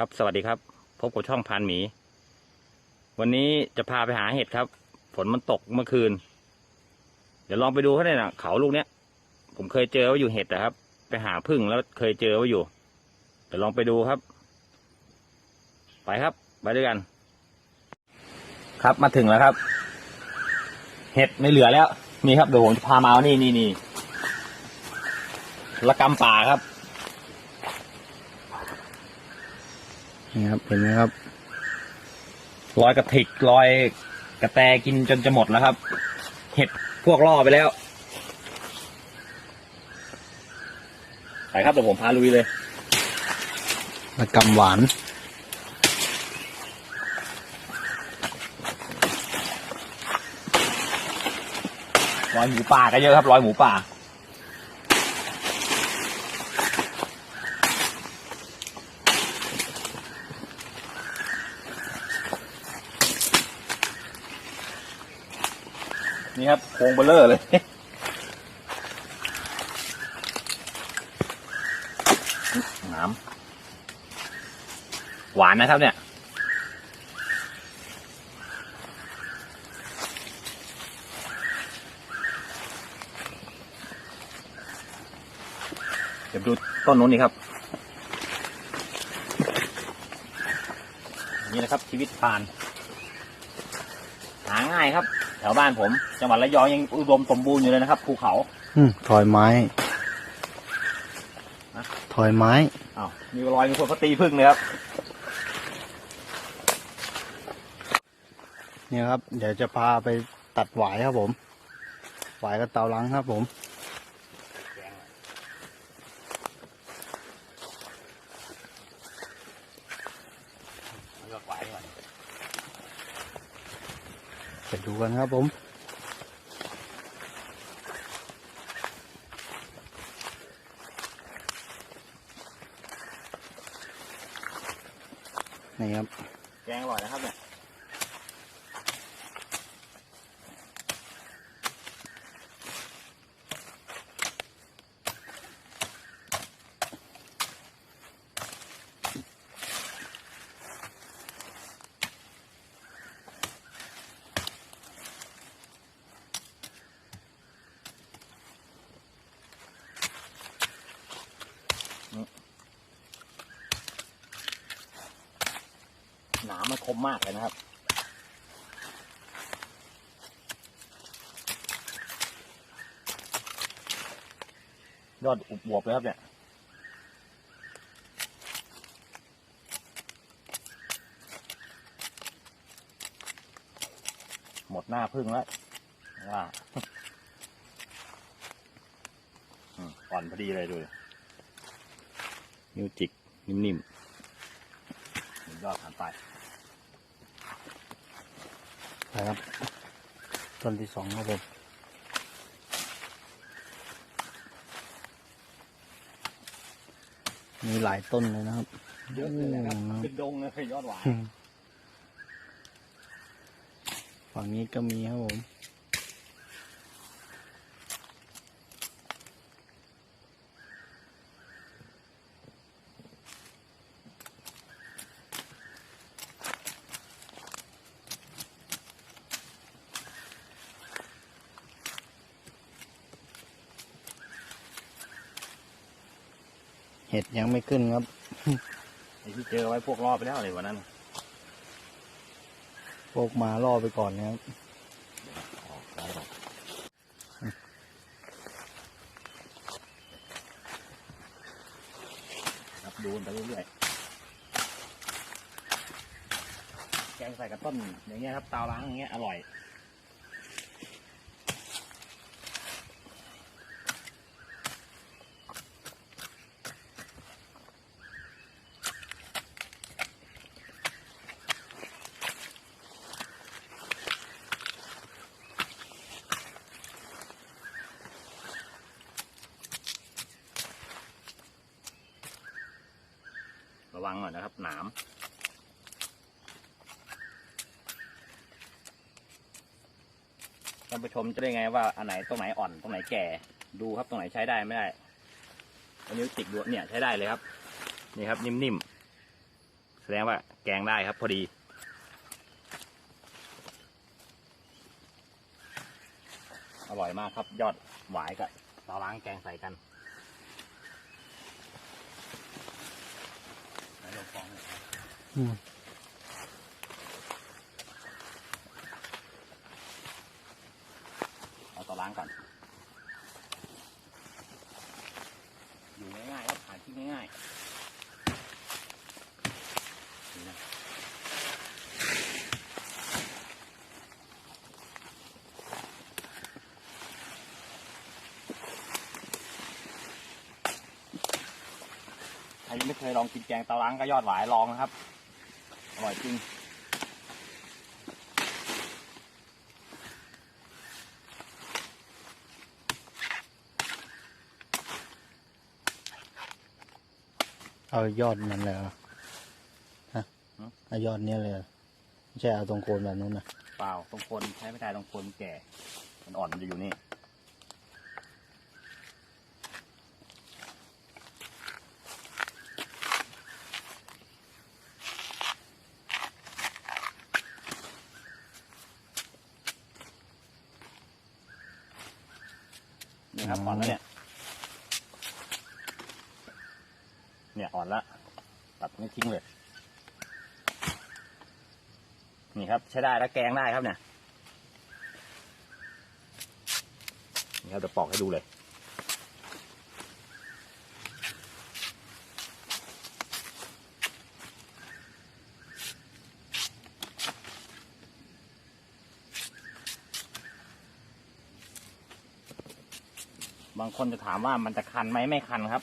ครับสวัสดีครับ พบกับช่องพานหมี วันนี้จะพาไปหาเห็ดครับ ฝนมันตกเมื่อคืน เดี๋ยวลองไปดูเขาเนี่ยนะเขาลูกเนี้ย ผมเคยเจอว่าอยู่เห็ดนะครับ ไปหาพึ่งแล้วเคยเจอว่าอยู่ เดี๋ยวลองไปดูครับ ไปครับ ไปด้วยกัน ครับมาถึงแล้วครับ เห็ดไม่เหลือแล้ว นี่ครับเดี๋ยวผมจะพามาเอานี่นี่นี่ละกำป่าครับ นี่ครับ เห็นไหมครับรอยกระถิกรอยกระแตกินจนจะหมดแล้วครับ เห็ดพวกล่อไปแล้ว ไปครับเดี๋ยวผมพาลุยเลยระกำหวาน รอยหมูป่าก็เยอะครับ รอยหมูป่า นี่ครับโครงเบลเลอร์เลย น้ำ หวานนะครับเนี่ย เดี๋ยวดูต้นนู้นนี่ครับ นี่นะครับชีวิตพราน หาง่ายครับ แถวบ้านผม จังหวัดระยองยังอุดมสมบูรณ์อยู่เลยนะครับภูเขาอืมถอยไม้ฮะถอยไม้อ้าวมีรอยมีคนเขาตีพึ่งเลยครับเนี่ยครับ เดี๋ยวจะพาไปตัดหวายครับผมหวายกับเตาลังครับผมเลือกไว้ก่อน ไปดูกันครับผมนี่ครับ แกงอร่อยนะครับเนี่ย หนามมันคมมากเลยนะครับ ยอดอุบวบเลยครับเนี่ยหมดหน้าพึ่งแล้วว่าอ่อนพอดีเลยดู นิ้วจิก นิ่มๆสุดยอดผ่านไป ไปครับ ต้นที่สองครับผมมีหลายต้นเลยนะครับ เยอะเลยนะครับอืมเป็นดงเลยยอดหวาน ฝั่งนี้ก็มีครับผม เห็ดยังไม่ขึ้นครับไอ้ที่เจอไว้พวกรอบไปแล้วเลยวันนั้นพวกมาล่อไปก่อนนะครับออกซ้ายออกครับดูกันไปเรื่อยๆแกงใส่กระต้นอย่างเงี้ยครับเตาล้างอย่างเงี้ยอร่อย วังหน่อยนะครับ หนามท่านผู้ชมจะได้ไงว่าอันไหนตรงไหนอ่อนตรงไหนแก่ ดูครับตรงไหนใช้ได้ไม่ได้อันนี้วจิกดูเนี่ยใช้ได้เลยครับ นี่ครับนิ่มๆแสดงว่าแกงได้ครับ พอดีอร่อยมากครับ ยอดหวายกับตาล้างแกงใส่กันลองฟองหน่อยครับ อืม เอาตาล้างก่อน อยู่ง่ายๆครับหาที่ง่ายๆนี่นะใครยังไม่เคยลองกินแกงตาล้างก็ยอดหวายลองนะครับ อร่อยจริง เอายอดมันเลยเหรอฮะฮะเอายอดเนี้ยเลยเหรอไม่ใช่เอาตรงโคนแบบนู้นนะ เปล่าตรงคนใช้ไม่ได้ตรงคนแก่ มันอ่อนมันจะอยู่นี่ นี่ครับอ่อนแล้วเนี่ย เนี่ยอ่อนแล้วตัดไม่ทิ้งเลย นี่ครับใช้ได้แล้วแกงได้ครับเนี่ย นี่ครับเดี๋ยวปอกให้ดูเลย คนจะถามว่ามันจะคันไหมไม่คันครับ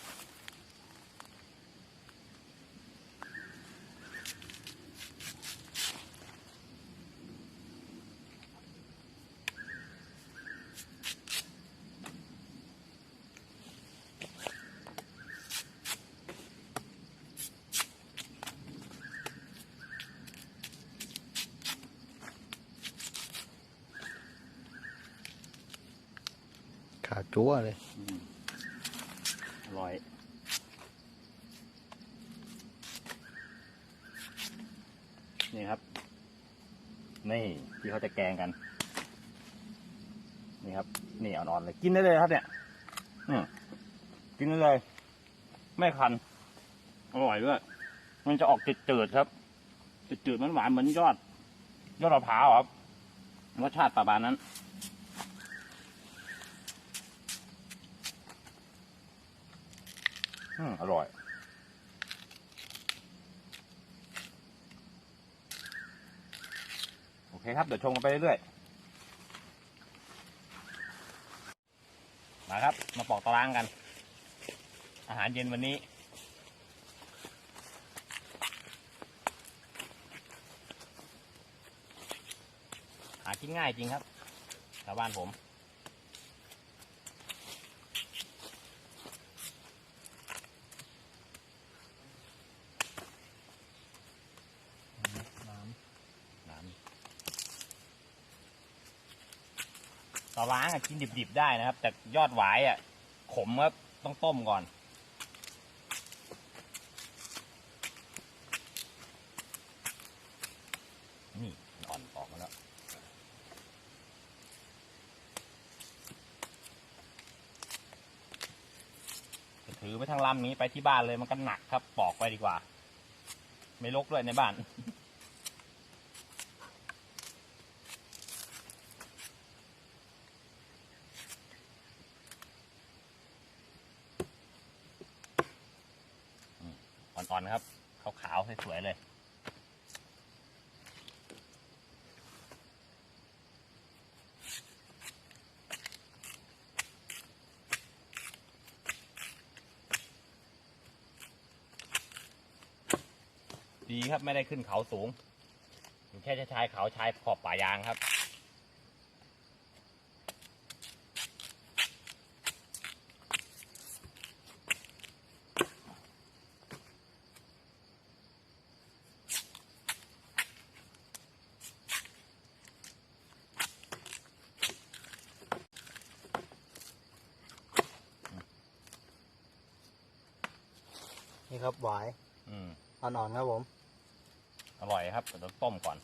ขาจั่วเลยอร่อย นี่ครับ นี่ที่เขาจะแกงกัน นี่ครับ นี่อ่อนๆเลย กินได้เลยครับ เนี่ยกินได้เลย ไม่คัน อร่อยด้วย มันจะออกจืดๆครับจืดๆมันหวานเหมือนยอด ยอดมะพร้าวครับ รสชาติประมาณนั้น อืมอร่อย โอเคครับ เดี๋ยวชงกันไปเรื่อยๆ มาครับ มาปอกตารางกัน อาหารเย็นวันนี้หากินง่ายจริงครับชาวบ้านผมำตาล้างกินดิบๆได้นะครับ แต่ยอดหวายอะขมครับต้องต้มก่อน นี่อ่อนออกมาแล้ว ถือไปทางลำนี้ไปที่บ้านเลยมันก็หนักครับ ปอกไปดีกว่า ไม่ลกด้วยในบ้าน อ่อนๆนะครับ ขาวๆสวยๆเลย ดีครับไม่ได้ขึ้นเขาสูง อยู่แค่ชายเขาชายขอบป่ายางครับ นี่ครับหวายอืมอ่อนๆครับผม อร่อยครับเดี๋ยวเราต้มก่อน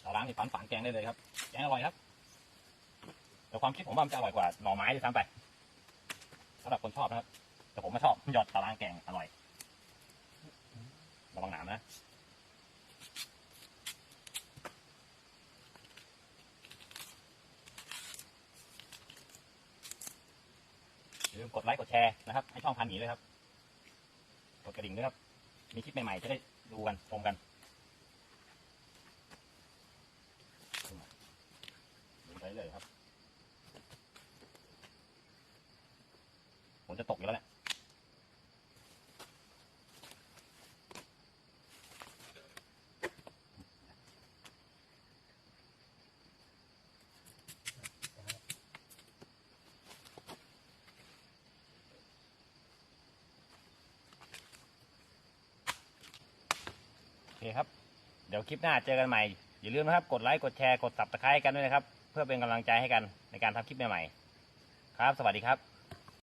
เราล้างที่ฝันฝานแกงได้เลยครับ แกงอร่อยครับ แต่ความคิดผมว่ามันจะอร่อยกว่าหน่อไม้ด้วยซ้ำไปสำหรับคนชอบนะครับ แต่ผมไม่ชอบหยอดตาล้างแกงอร่อยระวังหนามนะ อย่าลืม กดไลค์กดแชร์นะครับ ให้ช่องพันหมีด้วยครับ กดกระดิ่งด้วยครับ มีคลิปใหม่ๆ จะได้ดูกันชมกันดูไปเลยครับผมจะตกอยู่แล้วแหละ เคครับ เดี๋ยวคลิปหน้าเจอกันใหม่ อย่าลืมนะครับ กดไลค์ กดแชร์ กดสับตะไคร้กันด้วยนะครับ เพื่อเป็นกำลังใจให้กันในการทำคลิปใหม่ๆ ครับ สวัสดีครับ